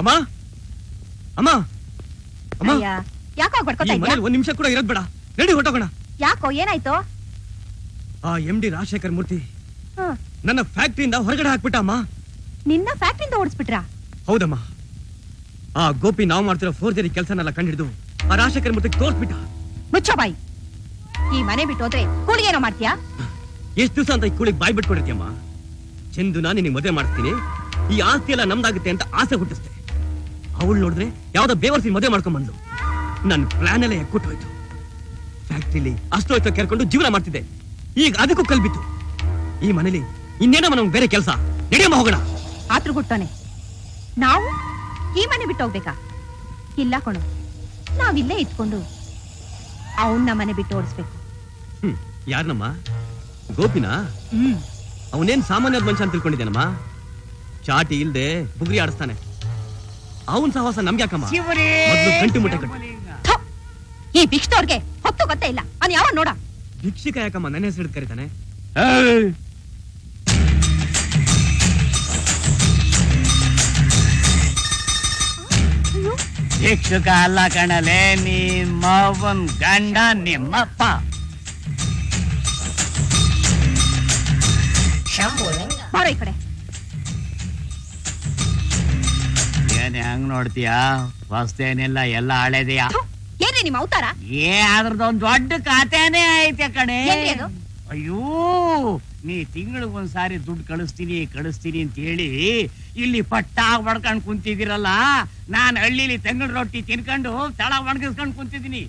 ಅಮ್ಮ? ಅಮ್ಮ? ಅಮ್ಮ? ಅಯ್ಯ, ಯಾಕೋ ಈ ಬಡ್ಕೋತಾ ಇದ್ಯಾ ಮನೇಲಿ ಒಂದ್ ನಿಮಿಷ ಕೂಡ ಇರೋದ್ ಬೇಡ. ರೆಡಿ ಹೊಟ್ಟೋಗೋಣ ಯಾಕೋ ಏನಾಯ್ತು? ಆ ಎಂ ಡಿ ರಾಜಶೇಖರ್ ಮೂರ್ತಿ. ಹ್ಮ್. ನನ್ನ ಫ್ಯಾಕ್ಟ್ರಿಯಿಂದ ಹೊರಗಡೆ ಹಾಕ್ಬಿಟ್ಟ ಅಮ್ಮ. ನಿನ್ನ ಫ್ಯಾಕ್ಟ್ರಿಯಿಂದ ಓಡಿಸ್ಬಿಟ್ರ? ಹೌದಮ್ಮ. ಆ ಗೋಪಿ ನಾವು ಮಾಡ್ತಿರೋ ಫೋರ್ಜರಿ ಕೆಲಸನೆಲ್ಲ ಕಂಡಿಡಿದು ಆ ರಾಜಶೇಖರ್ ಮೂರ್ತಿ ತೋರ್ಸ್ಬಿಟ್ಟ. ಮುಚ್ಚೋ ಬಾಯಿ. ಈ ಮನೆ ಬಿಟ್ಟು ಹೋದ್ರೆ ಕೂಲಿಗೇನೋ ಮಾಡ್ತೀಯಾ? ಎಷ್ಟ್ ದಿವಸ ಅಂತ ಈ ಕೂಳಿಗೆ ಬಾಯ್ ಬಿಟ್ಕೊಂಡಿರ್ತೀಯಮ್ಮ? ಚಂದುನ ನಿನಗೆ ಮದುವೆ ಮಾಡ್ತೀನಿ ಈ ಆಸ್ತಿ ಎಲ್ಲ ನಮ್ದಾಗುತ್ತೆ ಅಂತ ಆಸೆ ಹುಟ್ಟಿಸ್ತೆ ಅವಳು ನೋಡಿದ್ರೆ ಯಾವ್ದೋ ಬೇವರ್ಸಿ ಮದುವೆ ಮಾಡ್ಕೊಂಡ್ ಬಂದ್ಲು. ನನ್ನ ಪ್ಲಾನ್ ಎಲ್ಲ ಎಕ್ಕುಟ್ಟು ಹೋಯ್ತು. ಫ್ಯಾಕ್ಟ್ರಿಲಿ ಅಷ್ಟು ಹೋಯ್ತು ಕೇಳ್ಕೊಂಡು ಜೀವನ ಮಾಡ್ತಿದ್ದೆ. ಈಗ ಅದಕ್ಕೂ ಕಲ್ಬಿತ್ತು. ಈ ಮನೇಲಿ ಇನ್ನೇನೋ ನಮ್ಗೆ ಬೇರೆ ಕೆಲಸ. ನಡೆಯಮ್ಮ ಹೋಗೋಣ. ಆತ್ರ ಹುಟ್ಟಾನೆ ನಾವು ಈ ಮನೆ ಬಿಟ್ಟು ಹೋಗ್ಬೇಕಾ? ಇಲ್ಲ ಕಣೋ. ನಾವಿಲ್ಲೇ ಇಟ್ಕೊಂಡು ಅವನ್ನ ಮನೆ ಬಿಟ್ಟು ಓಡಿಸ್ಬೇಕು. ಹ್ಮ್ ಯಾರನಮ್ಮ? ಗೋಪಿನಾ? ಹ್ಮ್. ಅವನೇನ್ ಸಾಮಾನ್ಯದ ಮನುಷ್ಯ ಅಂತ ತಿಳ್ಕೊಂಡಿದ್ದೇನಮ್ಮ? ಚಾಟಿ ಇಲ್ದೆ ಬುಗ್ರಿ ಆಡಿಸ್ತಾನೆ. ಅವನ್ ಸಹವಾಸ ನಮ್ಗೆ ಯಾಕಮ್ಮ? ಮೊದ್ಲು ಗಂಟು ಮುಟ್ಟೆ ಕಟ್ಟು. ಥು, ಈ ಭಿಕ್ಷದವ್ರಿಗೆ ಹೊತ್ತು ಗೊತ್ತೇ ಇಲ್ಲ. ಅವ್ನು ಯಾವ ನೋಡ? ಭಿಕ್ಷಿಕ ಯಾಕಮ್ಮ? ನನ್ನ ಹೆಸರು ಹಿಡ್ದು ಕರೀತಾನೆ. ಅಯ್ಯೋ. ಭಿಕ್ಷುಕ ಅಲ್ಲ ಕಣಲೆ ಮಾವನ್ ಗಂಡ ನಿಮ್ಮಪ್ಪ. ಶಂಭು ಬಾರೋ ಈ ಕಡೆ. ಏನ್ ಹೆಂಗ್ ನೋಡ್ತೀಯಾ? ಹೊಸ್ತೇನಿಲ್ಲ ಎಲ್ಲ ಹಳೇದಿಯಾ? ಏನೇ ಏನ್ರಿ ನಿಮ್ಮ ಅವತಾರ? ಏ ಅದ್ರದೊಂದ್ ದೊಡ್ಡ ಖಾತೆನೇ ಐತೆ ಕಣೆ. ಏನ್ರಿ ಅದು? ಅಯ್ಯೋ ನೀ ತಿಂಗಳಿಗೆ ಒಂದ್ಸಾರಿ ದುಡ್ಡು ಕಳಿಸ್ತೀನಿ ಕಳಿಸ್ತೀನಿ ಅಂತ ಹೇಳಿ ಇಲ್ಲಿ ಪಟ್ಟ ಹೊಡ್ಕೊಂಡ್ ಕುಂತಿದಿರಲ್ಲ ನಾನ್ ಹಳ್ಳಿಲಿ ತೆಂಗಿನ ರೊಟ್ಟಿ ತಿನ್ಕೊಂಡು ತಳ ಒಣಗಿಸ್ಕೊಂಡ್ ಕುಂತಿದ್ದೀನಿ.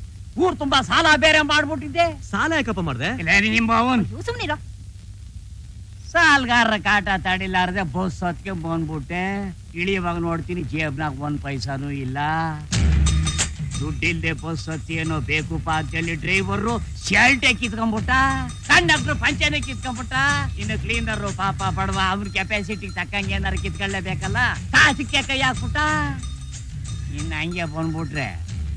ಊರ್ ತುಂಬಾ ಸಾಲ ಬೇರೆ ಮಾಡ್ಬಿಟ್ಟಿದ್ದೆ. ಸಾಲ ಯಾಕಪ್ಪ ಮಾಡ್ದೆ? ಇಲ್ಲ ನಿಮ್ಮ ಅವನ್ ಅಯ್ಯೋ, ಸುಮ್ನಿರೋ. ಸಾಲ್ಗಾರರ ಕಾಟ ತಡಿಲಾರ್ದೆ ಬಸ್ ಹೊತ್ಕೆ ಬಂದ್ಬಿಟ್ಟೆ. ಇಳಿಯುವಾಗ ನೋಡ್ತೀನಿ, ಜೇಬ್ನಾಗ ಒಂದು ಪೈಸಾನು ಇಲ್ಲ. ದುಡ್ಡಿಲ್ದೆ ಬಸ್ ಹತ್ತಿ ಏನೋ ಬೇಕು ಅಂತೇಳಿ ಡ್ರೈವರು ಶರ್ಟೆ ಕಿತ್ಕೊಂಡ್ಬಿಟ್ಟ, ಸಣ್ಣ ಪಂಚನೆ ಕಿತ್ಕೊಂಡ್ಬಿಟ್ಟ. ಇನ್ನು ಕ್ಲೀನರ್ ಪಾಪ ಬಡವ, ಅವ್ರ ಕೆಪಾಸಿಟಿಗೆ ತಕ್ಕಂಗೆ ಏನಾರು ಕಿತ್ಕೊಳ್ಳೇಬೇಕಲ್ಲ ಕಾಸಿಗೆ ಕೈ ಹಾಕ್ಬಿಟ್ಟ. ಇನ್ನು ಹಂಗೆ ಬಂದ್ಬಿಟ್ರೆ,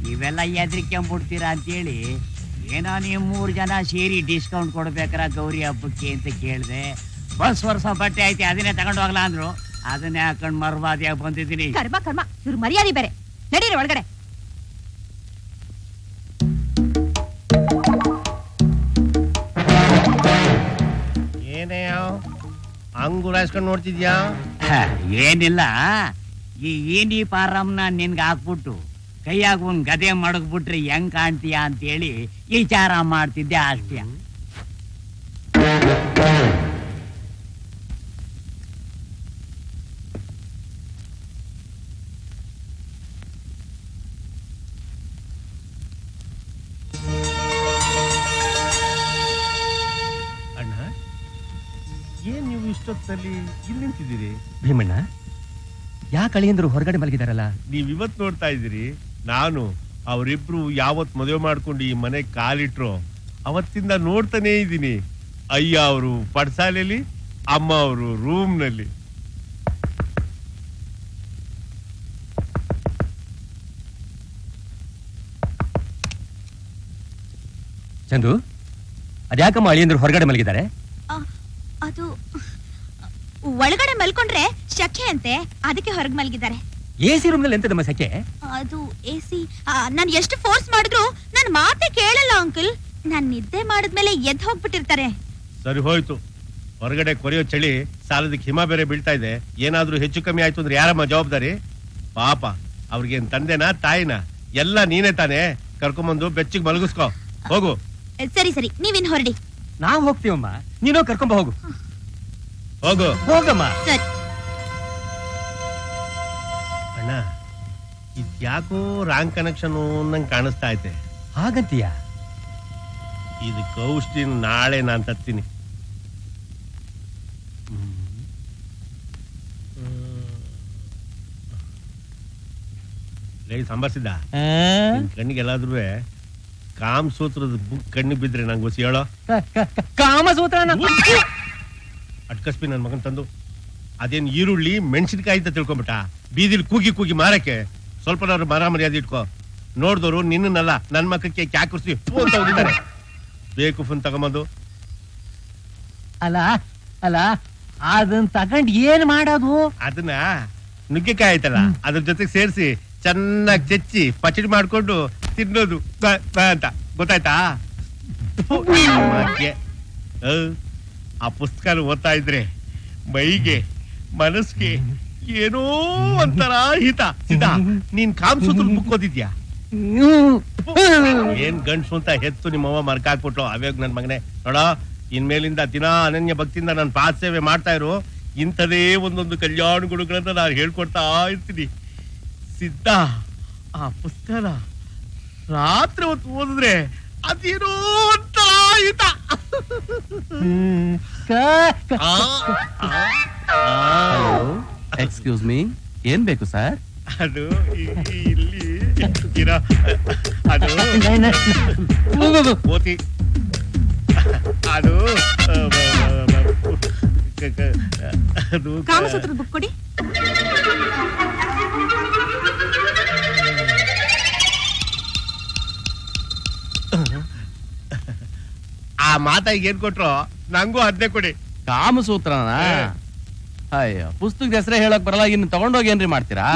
ನೀವೆಲ್ಲ ಎದ್ರಿಕೊಂಡ್ಬಿಡ್ತೀರಾ ಅಂತೇಳಿ ಏನೋ ನೀವು ಮೂರು ಜನ ಸೇರಿ ಡಿಸ್ಕೌಂಟ್ ಕೊಡ್ಬೇಕಾರ ಗೌರಿ ಹಬ್ಬಕ್ಕೆ ಅಂತ ಕೇಳಿದೆ. ಬಸ್ ವರ್ಷ ಬಟ್ಟೆ ಐತಿ, ಅದನ್ನೇ ತಗೊಂಡು ಹೋಗ್ಲಾ ಅಂದ್ರು. ಅದನ್ನೇ ಹಾಕೊಂಡು ಮರ್ವಾದಿಯಾಗಿ ಬಂದಿದ್ದೀನಿ. ಕರ್ಮ ಕರ್ಮ. ಇವ್ರು ಮರ್ಯಾದೆ ಬೇರೆ. ನಡೀರಿ ಒಳಗಡೆ. ಏನೇ ಹಂಗುರಾಯಿಸ್ಕೊಂಡು ನೋಡ್ತಿದ್ಯಾ? ಹ, ಏನಿಲ್ಲ. ಈ ಏನಿ ಪಾರಮ್ನ ನಿನ್ಗೆ ಹಾಕ್ಬಿಟ್ಟು ಕೈಯಾಗ ಒಂದ್ ಗದೆ ಮಡಗ್ಬಿಟ್ರೆ ಹೆಂಗ್ ಕಾಣ್ತೀಯ ಅಂತೇಳಿ ವಿಚಾರ ಮಾಡ್ತಿದ್ದೆ ಅಷ್ಟೇ. ಇಷ್ಟೊತ್ತಲ್ಲಿ ಇಲ್ಲಿ ನಿಂತಿದ್ದೀರಿ? ಭೀಮಣ್ಣ ಯಾಕೆ ಅಳಿಯಂದ್ರು ಹೊರಗಡೆ ಮಲಗಿದಾರಲ್ಲ? ನೀವ್ ಇವತ್ ನೋಡ್ತಾ ಇದ್ದೀರಿ ನಾನು ಅವರಿಬ್ರು ಯಾವತ್ ಮದುವೆ ಮಾಡ್ಕೊಂಡು ಈ ಮನೆ ಕಾಲಿಟ್ರು ಅವತ್ತಿಂದ ನೋಡ್ತಾನೇ ಇದ್ದೀನಿ. ಅಯ್ಯ ಅವರು ಪಡ್ಸಾಲೆಯಲ್ಲಿ ಅಮ್ಮ ಅವರು ರೂಮ್ನಲ್ಲಿ. ಚಂದು ಅದ್ಯಾಕಮ್ಮ ಅಳಿಯಂದ್ರು ಹೊರಗಡೆ ಮಲಗಿದ್ದಾರೆ? ಅದು ಒಳಗಡೆ ಮಲ್ಕೊಂಡ್ರೆ ಶಕೆ ಅಂತೆ. ಅದಕ್ಕೆ ಹೊರಗೆ ಮಲಗಿದ್ದಾರೆ. ಎಸಿ ರೂಮ್ನಲ್ಲಿ ಎಂತದಮ್ಮ ಸಖೆ ಅದು ಎಸಿ ಸಿ ನಾನು ಎಷ್ಟು ಫೋರ್ಸ್ ಮಾಡಿದ್ರು ನನ್ನ ಮಾತೆ ಕೇಳಲ್ಲ ಅಂಕಲ್ ನಾನ್ ನಿದ್ದೆ ಮಾಡಿದ್ಮೇಲೆ ಎದ್ದು ಹೋಗ್ಬಿಟ್ಟಿರ್ತಾರೆ. ಸರಿ ಹೋಯ್ತು. ಹೊರಗಡೆ ಕೊರೆಯೋ ಚಳಿ ಸಾಲದಕ್ಕೆ ಹಿಮ ಬೇರೆ ಬೀಳ್ತಾ ಇದೆ. ಏನಾದ್ರೂ ಹೆಚ್ಚು ಕಮ್ಮಿ ಆಯ್ತು ಅಂದ್ರೆ ಯಾರಮ್ಮ ಜವಾಬ್ದಾರಿ? ಪಾಪ ಅವ್ರಿಗೇನ್ ತಂದೆನಾ ತಾಯಿನ? ಎಲ್ಲ ನೀನೇ ತಾನೇ. ಕರ್ಕೊಂಬಂದು ಬೆಚ್ಚಿಗೆ ಮಲಗಿಸ್ಕೋ. ಹೋಗು. ಸರಿ ಸರಿ ನೀವಿನ್ ಹೊರಡಿ. ನಾವ್ ಹೋಗ್ತೀವಮ್ಮ. ನೀನೋ ಕರ್ಕೊಂಬ ಹೋಗು. ಹೋಗು. ಹೋಗಮ್ಮ. ಸರಿ. ಅಣ್ಣ ಇದ್ಯಾಕೋ ರಾಂಗ್ ಕನೆಕ್ಷನ್ ನಂಗೆ ಕಾಣಿಸ್ತಾ ಐತೆ ಹಾಗಂತೀಯ? ಇದು ಕೌಷ್ಟಿ ನಾಳೆ ನಾನು ತರ್ತೀನಿ. ಲೇ ಸಂಬರ್ಸಿದ್ದ ನಿನ್ ಕಣ್ಣಿಗೆ ಎಲ್ಲಾದ್ರೂ ಕಾಮಸೂತ್ರದ ಬುಕ್ ಕಣ್ಣಿಗೆ ಬಿದ್ರೆ ನಂಗೆ ಗೊಸಿ ಹೇಳೋ? ಕಾಮಸೂತ್ರನ ಅಟ್ಕಸ್ಬಿ ನನ್ನ ಮಗನ್ ತಂದು. ಅದೇನ್ ಈರುಳ್ಳಿ ಮೆಣಸಿನಕಾಯಿ ಅಂತ ತಿಳ್ಕೊಂಬಿಟ್ಟ? ಬೀದಿಲಿ ಕೂಗಿ ಕೂಗಿ ಮಾರಕ್ಕೆ. ಸ್ವಲ್ಪನಾದ್ರು ಮರ ಮರ್ಯಾದೆ ಇಟ್ಕೋ. ನೋಡಿದವರು ನಿನ್ನನ್ನಲ್ಲ ನನ್ನ ಮಕ್ಕಕ್ಕೆ ಕ್ಯಾಕುರ್ಸಿ ಅಂತ ಬೇಕು ಫೋನ್ ತಗೊಂಬಂದು. ಅಲ್ಲ ಅಲ್ಲ ಅದನ್ನ ತಗೊಂಡ್ ಏನ್ ಮಾಡೋದು? ಅದನ್ನ ನುಗ್ಗೆಕಾಯಿ ಆಯ್ತಲ್ಲ ಅದ್ರ ಜೊತೆಗೆ ಸೇರಿಸಿ ಚೆನ್ನಾಗಿ ಚಚ್ಚಿ ಪಚಡಿ ಮಾಡ್ಕೊಂಡು ತಿನ್ನೋದು. ಅಂತ. ಗೊತ್ತಾಯ್ತಾ. ಆ, ಪುಸ್ತಕ ಓದ್ತಾ ಇದ್ರೆ ಮೈಗೆ ಮನಸ್ಸಿಗೆ ಏನೋ ಒಂಥರ ಹಿತ. ಸಿದ್ಧ ನೀನ್ ಕಾಮಸೂತ್ರ ಬುಕ್ ಓದಿದ್ಯಾ? ಏನ್ ಗಂಡ್ಸು ಅಂತ ಹೆತ್ತು ನಿಮ್ಮವ್ವ ಮರ್ಕ ಹಾಕ್ಬಿಟ್ಲು. ಅವೇಗ್ ನನ್ ಮಗನೆ? ನೋಡ ಇನ್ಮೇಲಿಂದ ದಿನ ಅನನ್ಯ ಭಕ್ತಿಯಿಂದ ನಾನು ಪಾದ ಸೇವೆ ಮಾಡ್ತಾ ಇರು. ಇಂಥದೇ ಒಂದೊಂದು ಕಲ್ಯಾಣ ಗುಣಗಳನ್ನ ನಾನು ಹೇಳ್ಕೊಡ್ತಾ ಇರ್ತೀನಿ. ಸಿದ್ಧ ಆ ಪುಸ್ತಕ ರಾತ್ರಿ ಹೊತ್ತು ಓದಿದ್ರೆ ಅದೇನೋ ಆ. ಎಕ್ಸ್ಕ್ಯೂಸ್ ಮೀ ಏನ್ ಬೇಕು ಸರ್? ಅದು ಇಲ್ಲಿ ಇರೋ ಅದು ಓತಿ. ಅದು ಅದು ಕಾಮಸೂತ್ರದ ಬುಕ್ ಕೊಡಿ. ಆ ಮಾತಾಗಿ ಏನ್ ಕೊಟ್ರು ನಂಗೂ ಅದ್ನೇ ಕೊಡಿ. ಕಾಮಸೂತ್ರನ? ಅಯ್ಯೋ ಪುಸ್ತಕದ ಹೆಸರೇ ಹೇಳಕ್ ಬರಲ್ಲ ಇನ್ನು ತಗೊಂಡೋಗಿ ಏನ್ರಿ ಮಾಡ್ತೀರಾ?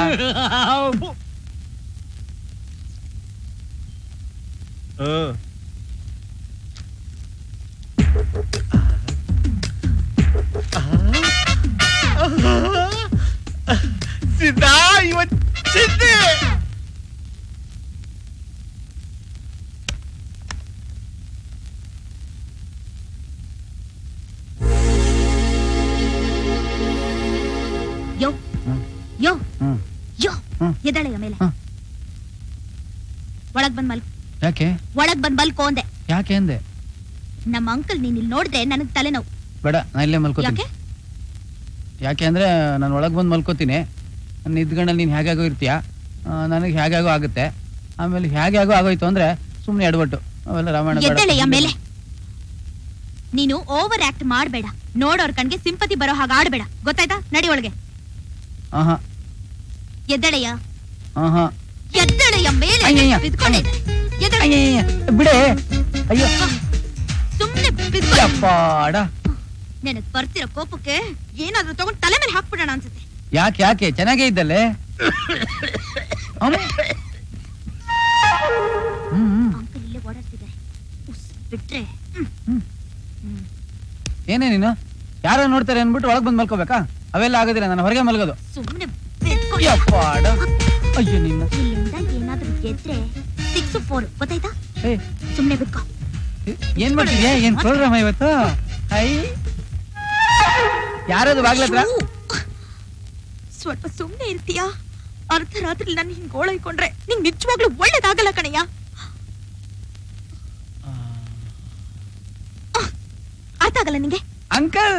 ಸಿದ್ಧಿ! ಯೋ. ಯೋ ಹ್ಮ್. ಮೇಲೆ. ಒಳಗ್ ಬಂದ್ ಮಲ್ ಯಾಕೆ? ಒಳಗ್ ಬಂದ್ ಮಲ್ಕೋ ಅಂದೆ. ಯಾಕೆ ಅಂದೆ? ನಮ್ಮ ಅಂಕಲ್ ನೀನ್ ಇಲ್ಲಿ ನೋಡಿದ್ರೆ ನನಗ್ ತಲೆನೋವು. ಬೇಡ ನಾ ಇಲ್ಲೇ ಮಲ್ಕೋತೀನಿ. ಯಾಕೆ? ಯಾಕೆ ಅಂದ್ರೆ ನಾನು ಒಳಗ್ ಬಂದ್ ಮಲ್ಕೋತೀನಿ. ನಿದ್ಗಣ್ಣಲ್ಲಿ ನೀನ್ ಹೇಗಾಗೋ ಇರ್ತೀಯ? ನನಗೆ ಹೇಗಾಗೋ ಆಗುತ್ತೆ. ಆಮೇಲೆ ಹೇಗಾಗೋ ಆಗೋಯ್ತು ಅಂದ್ರೆ ಸುಮ್ನೆ ಎಡವಟ್ಟು ಅವೆಲ್ಲ ರಾಮಾಯಣ ಬೇಡ. ಎದ್ದಳೆಯ ಮೇಲೆ. ನೀನು ಓವರ್ ಆಕ್ಟ್ ಮಾಡಬೇಡ. ನೋಡೋರ್ ಕಣ್ಗೆ ಸಿಂಪತಿ ಬರೋ ಹಾಗೆ ಆಡ್ಬೇಡ. ಗೊತ್ತಾಯ್ತಾ? ನಡಿ ಒಳಗೆ. ಆಹಾ. ಎದ್ದಳೆಯ? ಆಹಾ. ಎದ್ದಳೆಯ ಮೇಲೆ ಅಯ್ಯಯ್ಯ. ಬಿದ್ಕೊಂಡೆ ಎದ್ದಳೆ ಅಯ್ಯಯ್ಯ, ಬಿಡೆ. ಅಯ್ಯೋ. ಸುಮ್ನೆ ಬಿದ್ಕೊ ಯಪ್ಪಾಡ ನನಗ್ ಬರ್ತಿರೋ ಕೋಪಕ್ಕೆ ಏನಾದ್ರೂ ತಗೊಂಡ್ ತಲೆ ಮೇಲೆ ಹಾಕ್ಬಿಡೋಣ ಅನ್ಸುತ್ತೆ. ಯಾಕೆ ಯಾಕೆ? ಚೆನ್ನಾಗೇ ಇದ್ದಲ್ಲೇ? ಅಮ್ಮ. ಹ್ಮ್ ಹ್ಮ್. ಅಂಕಲ್ ಇಲ್ಲೇ ಓಡಾಡ್ತಿದ್ದಾರೆ. ಉಸ್ ಬಿಟ್ರೆ. ಏನೇ ನೀನು? ಯಾರೋ ನೋಡ್ತಾರೆ ಅನ್ಬಿಟ್ಟು ಒಳಗ್ ಬಂದ್ ಮಲ್ಕೋಬೇಕಾ? ಅವೆಲ್ಲ ಆಗೋದಿಲ್ಲ ನಾನು ಹೊರಗೆ ಮಲ್ಗೋದು. ಸುಮ್ನೆ ಯಪ್ಪಾಡ ಅಯ್ಯೋ ನಿನ್ನ ಇಲ್ಲಿಂದ ಏನಾದ್ರೂ ಗೆದ್ರೆ ಸಿಕ್ಸ್ ಫೋರ್ ಗೊತ್ತಾಯ್ತಾ ಏ, ಸುಮ್ನೆ ಬಿದ್ಕೊ ಏನ್ ಮಾಡ್ತಿದ್ಯಾ ಏನ್ ಪ್ರೋಗ್ರಾಮ್ ಇವತ್ತು ಐ ಯಾರದು ಬಾಗ್ಲತ್ರ ಶ್ಶೂ. ಸ್ವಲ್ಪ ಸುಮ್ನೆ ಇರ್ತೀಯಾ ಅರ್ಧ ರಾತ್ರಿ ನನ್ನ ಹಿಂಗ್ ಗೋಳೈಕೊಂಡ್ರೆ ನಿಂಗ್ ನಿಜವಾಗ್ಲೂ ಒಳ್ಳೇದಾಗಲ್ಲ ಕಣಯ್ಯ ಅರ್ಥ ಆಗಲ್ಲ ನಿಂಗೆ ಅಂಕಲ್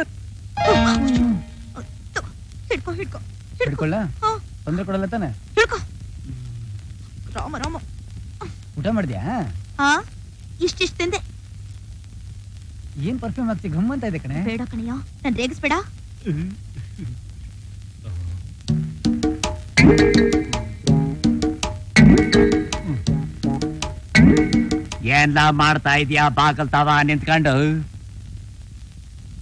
ತಗೋ, ಹಿಡ್ಕೊ ಹಿಡ್ಕೊ ಹಿಡ್ಕೊ ಹಿಡ್ಕೊಳ್ಳ ಹಾ, ತೊಂದ್ರೆ ಕೊಡಲ್ಲ ತಾನೆ? ಹಿಡ್ಕೊ. ರಾಮ ರಾಮ. ಊಟ ಮಾಡಿದ್ಯಾ? ಹಾ ಇಷ್ಟಿಷ್ಟ ತಿಂದೆ. ಏನ್ ಪರ್ಫ್ಯೂಮ್ ಹಾಕ್ತಿ? ಘಮ್ ಅಂತ ಇದೆ ಕಣೆ. ಬೇಡ ಕಣಯ್ಯ. ನನ್ ರೇಗಿಸ್ಬೇಡ. ಏನ್ಲ ಮಾಡ್ತಾ ಇದೀಯಾ ಬಾಕಲ್ ತಾವ ನಿಂತ್ಕೊಂಡು?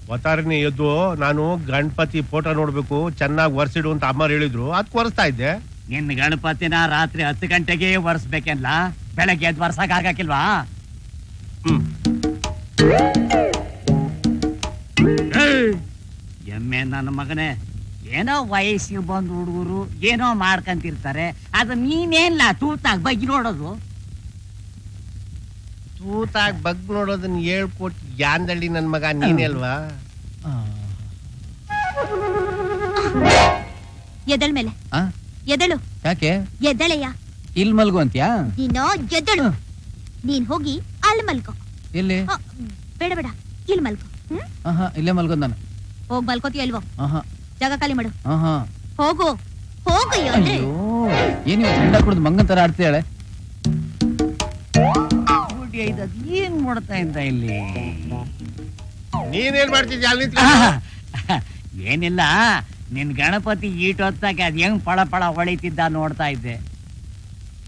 ಅವತಾರನೇ ಎದ್ದು ನಾನು ಗಣಪತಿ ಫೋಟೋ ನೋಡ್ಬೇಕು ಚೆನ್ನಾಗಿ ಒರೆಸಿಡು ಅಂತ ಅಮ್ಮ ಹೇಳಿದ್ರು. ಅದ್ ಒರೆಸ್ತಾ ಇದ್ದೆ. ನಿನ್ ಗಣಪತಿನ ರಾತ್ರಿ ಹತ್ತು ಗಂಟೆಗೆ ಒರೆಸ್ಬೇಕೆಲ್ಲ ಬೆಳಗ್ಗೆ ಎದ್ದು ಒರ್ಸಕ್ ಆಗಕ್ಕಿಲ್ವಾ ಹ್ಮ್! ಎಮ್ಮೆ ನನ್ನ ಮಗನೇ ಏನೋ ವಯಸ್ಸಿಗೆ ಬಂದು ಹುಡುಗರು ಏನೋ ಮಾಡ್ಕಂತಿರ್ತಾರೆ ಅದು ನೀನೇನ್ಲ ತೂತಾಗಿ ಬಗ್ಗಿ ನೋಡೋದು? ತೂತಾಗ್ ಬಗ್ ನೋಡೋದನ್ನ ಹೇಳ್ಕೊಟ್ಟು ಯಾಂದಳ್ಳಿ ನನ್ ಮಗ ನೀನೇ ಅಲ್ವಾ? ಆ. ಎದಳ್ ಮೇಲೆ? ಆ? ಎದಳು? ಯಾಕೆ? ಎದಳೆಯ? ಇಲ್ ಮಲ್ಗು ಅಂತ್ಯಾ? ನೀನು ಎದಳು. ಹ. ನೀನ್ ಹೋಗಿ ಅಲ್ ಮಲ್ಕೋ ಎಲ್ಲಿ? ಬೇಡ ಬೇಡ. ಇಲ್ಲಿ ಮಲ್ಕೋ ಹ್ಮ್? ಆಹಾ ಇಲ್ಲೇ ಮಲ್ಗೋದ್ ನಾನು. ಹೋಗ್ ಮಲ್ಕೋತೀಯ ಅಲ್ವೋ ಆಹಾ. ಜಾಗ ಖಾಲಿ ಮಾಡು. ಆಹಾ. ಹೋಗು. ಹೋಗಯ್ಯ ಅಂದ್ರೆ? ಅಯ್ಯೋ ಏನ್ ಇವತ್ತು ಹೆಂಡ ಕುಡ್ದು ಮಂಗನ್ ತರ ಆಡ್ತಿದ್ದಾಳೆ? ಏನ್ ಮಾಡ್ತಾ ಇದ್ದ ಇಲ್ಲಿ? ನೀನೇನ್ ಮಾಡ್ತಿದ್ಯಾ ಅಲ್ಲಿ ನಿಂತ್ಕೊಂಡು? ಏನಿಲ್ಲ. ನಿನ್ ಗಣಪತಿ ಈಟ್ ಹೊತ್ತಾಗ ಅದ್ ಹೆಂಗ್ ಪಳ ಪಳ ಹೊಳಿತಿದ್ದ ನೋಡ್ತಾ ಇದ್ದೆ.